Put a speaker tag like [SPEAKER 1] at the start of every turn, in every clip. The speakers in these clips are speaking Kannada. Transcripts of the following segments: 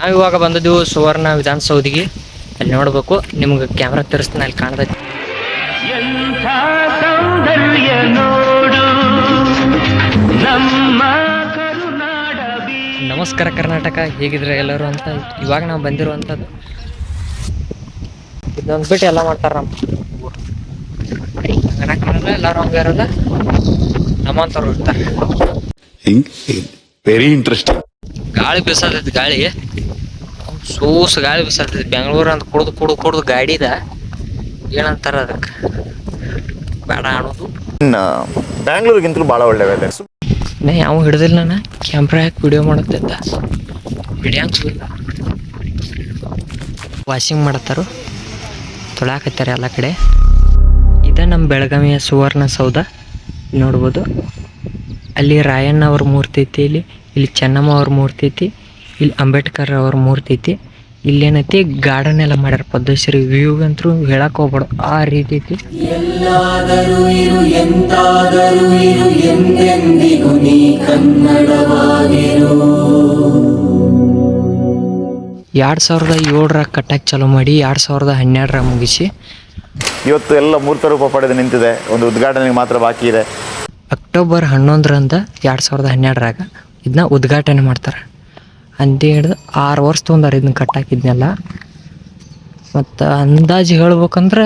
[SPEAKER 1] ನಾವು ಇವಾಗ ಬಂದದ್ದು ಸುವರ್ಣ ವಿಧಾನಸೌಧಿಗೆ. ಅಲ್ಲಿ ನೋಡ್ಬೇಕು ನಿಮ್ಗೆ ಕ್ಯಾಮ್ರಾ ತರಿಸ್ತೀನಿ ಅಲ್ಲಿ ಕಾಣ್ತೈತಿ. ನಮಸ್ಕಾರ ಕರ್ನಾಟಕ ಹೇಗಿದ್ರೆ ಎಲ್ಲರೂ ಅಂತ. ಇವಾಗ ನಾವು ಬಂದಿರುವಂಥದ್ದು. ಇದೊಂದು ಬಿಟ್ಟು ಎಲ್ಲ ಮಾಡ್ತಾರ ನಮ್ಮ ಎಲ್ಲರೂ ಹಂಗೆ ಇರಲ್ಲ ನಮ್ಮಂತವ್ರು ಇರ್ತಾರೆ.
[SPEAKER 2] ವೆರಿ ಇಂಟ್ರೆಸ್ಟಿಂಗ್
[SPEAKER 1] ಗಾಳಿ ಬೀಸೋದೈತಿ ಗಾಳಿ. ಸೂಸ್ ಗಾಳಿ ಬಿಸಾಡ್ತೈತಿ ಬೆಂಗಳೂರು ಅಂತ ಕುಡ್ದು ಕುಡ್ದು ಕುಡ್ದು ಗಾಡಿದ ಏನಂತಾರ ಅದಕ್ಕೆ? ಬೇಡ ಅನ್ನೋದು.
[SPEAKER 3] ಬ್ಯಾಂಗ್ಳೂರಿಗಿಂತಲೂ ಭಾಳ ಒಳ್ಳೆ ವೆದರ್
[SPEAKER 1] ನಾ ಯಾವ ಹಿಡ್ದಿಲ್ಲ ನಾನು. ಕ್ಯಾಮ್ರಾ ಹಾಕಿ ವಿಡಿಯೋ ಮಾಡುತ್ತಿದ್ದ ವಿಡಿಯೋ ಇಲ್ಲ ವಾಷಿಂಗ್ ಮಾಡತ್ತಾರು ತೊಳಾಕತ್ತಾರೆ ಎಲ್ಲ ಕಡೆ. ಇದ ನಮ್ಮ ಬೆಳಗಾವಿಯ ಸುವರ್ಣ ಸೌಧ. ನೋಡ್ಬೋದು. ಅಲ್ಲಿ ರಾಯಣ್ಣ ಅವ್ರ ಮೂರ್ತಿ ಐತಿ ಇಲ್ಲಿ ಇಲ್ಲಿ ಚೆನ್ನಮ್ಮ ಅವ್ರ ಮೂರ್ತಿ ಐತಿ ಇಲ್ಲಿ ಅಂಬೇಡ್ಕರ್ ಅವ್ರ ಮೂರ್ತಿ ಐತಿ. ಇಲ್ಲೇನೈತಿ ಗಾರ್ಡನ್ ಎಲ್ಲ ಮಾಡ್ಯಾರ ಪದ್ಮಶ್ರೀ ವ್ಯೂ ಅಂತೂ ಹೇಳಕ್ ಹೋಗ್ಬಾರ್ದು ಆ ರೀತಿ ಐತಿ. ಎರಡು ಸಾವಿರದ ಏಳರ ಕಟ್ಟಕ್ಕೆ ಚಾಲೂ ಮಾಡಿ ಎರಡು ಸಾವಿರದ ಹನ್ನೆರಡರ ಮುಗಿಸಿ.
[SPEAKER 3] ಇವತ್ತು ಎಲ್ಲ ಮೂರ್ತ ರೂಪ ಪಡೆದು ನಿಂತಿದೆ ಒಂದು ಉದ್ಘಾಟನೆಗೆ ಮಾತ್ರ ಬಾಕಿ ಇದೆ.
[SPEAKER 1] ಅಕ್ಟೋಬರ್ ಹನ್ನೊಂದರಂದ ಎರಡು ಸಾವಿರದ ಹನ್ನೆರಡರಾಗ ಇದನ್ನ ಉದ್ಘಾಟನೆ ಮಾಡ್ತಾರೆ. ಅಂತ ಹಿಡ್ದು ಆರು ವರ್ಷ ತೊಗೊಂಡಾರ ಇದನ್ನ ಕಟ್ಟಾಕಿದ್ನೆಲ್ಲ. ಮತ್ತು ಅಂದಾಜು ಹೇಳ್ಬೇಕಂದ್ರೆ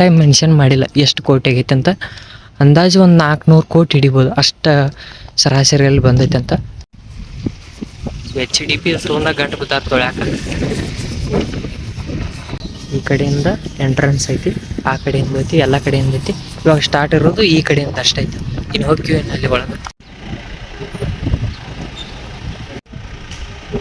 [SPEAKER 1] ಟೈಮ್ ಮೆನ್ಷನ್ ಮಾಡಿಲ್ಲ ಎಷ್ಟು ಕೋಟಿ ಆಗೈತೆ ಅಂತ. ಅಂದಾಜು ಒಂದು ನಾಲ್ಕುನೂರು ಕೋಟಿ ಹಿಡಿಬೋದು ಅಷ್ಟು ಸರಾಸರಿಯಲ್ಲಿ ಬಂದೈತೆ ಅಂತ. ಎಚ್ ಡಿ ಪಿ ತೊಗೊಂಡ ಗಂಟು ತೊಳ್ಯಾಕ. ಈ ಕಡೆಯಿಂದ ಎಂಟ್ರೆನ್ಸ್ ಐತಿ, ಆ ಕಡೆಯಿಂದ ಐತಿ, ಎಲ್ಲ ಕಡೆಯಿಂದ ಐತಿ. ಇವಾಗ ಸ್ಟಾರ್ಟ್ ಇರೋದು ಈ ಕಡೆಯಿಂದ ಅಷ್ಟೈತಿ ಇನ್ನು ಹೋಗ್ತೀವಿ ಅಲ್ಲಿ ಒಳಗೆ. ಇದ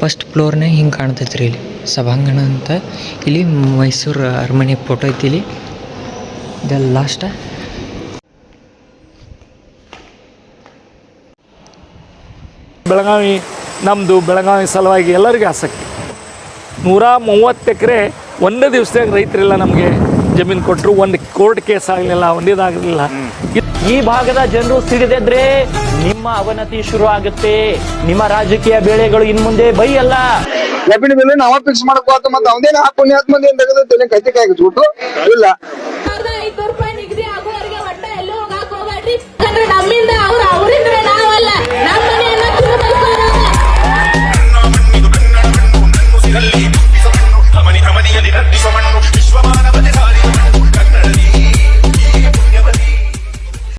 [SPEAKER 1] ಫಸ್ಟ್ ಫ್ಲೋರ್ನೇ ಹಿಂಗೆ ಕಾಣ್ತೈತ್ರಿ ಇಲ್ಲಿ. ಸಭಾಂಗಣ ಅಂತ. ಇಲ್ಲಿ ಮೈಸೂರು ಅರಮನೆ ಫೋಟೋ ಐತಿ ಇಲ್ಲಿ. ಇದೆಲ್ಲ ಲಾಸ್ಟ
[SPEAKER 4] ಬೆಳಗಾವಿ ನಮ್ಮದು ಬೆಳಗಾವಿ ಸಲುವಾಗಿ ಎಲ್ಲರಿಗೂ ಆಸಕ್ತಿ. ನೂರ ಮೂವತ್ತು ಎಕರೆ ಒಂದೇ ದಿವಸದಾಗ ರೈತರೆಲ್ಲ ನಮಗೆ. ಜಮೀನು ಕೊಟ್ಟರು ಒಂದು ಕೋರ್ಟ್ ಕೇಸ್ ಆಗಲಿಲ್ಲ ಒಂದಿದಾಗಲಿಲ್ಲ
[SPEAKER 5] ಈ ಭಾಗದ ಜನರು ಸಿಡಿದಿದ್ರೆ ನಿಮ್ಮ ಅವನತಿ ಶುರು ಆಗುತ್ತೆ. ನಿಮ್ಮ ರಾಜಕೀಯ ಬೇಳೆಗಳು ಇನ್ ಮುಂದೆ ಬೈಯಲ್ಲ.
[SPEAKER 6] ಜಮೀನು ಬೆಲೆ ನಾವ ಫಿಕ್ಸ್ ಮಾಡಕ್ ಹೋತ ಮತ್ತೆ ಅವನೇನ ಹಾಕೊಂಡು ಹತ್ತು ಮಂದಿ ತಲೆ ತೆಗೆದು ಕತ್ತಿ ಕಾಯಿ ಇಲ್ಲ.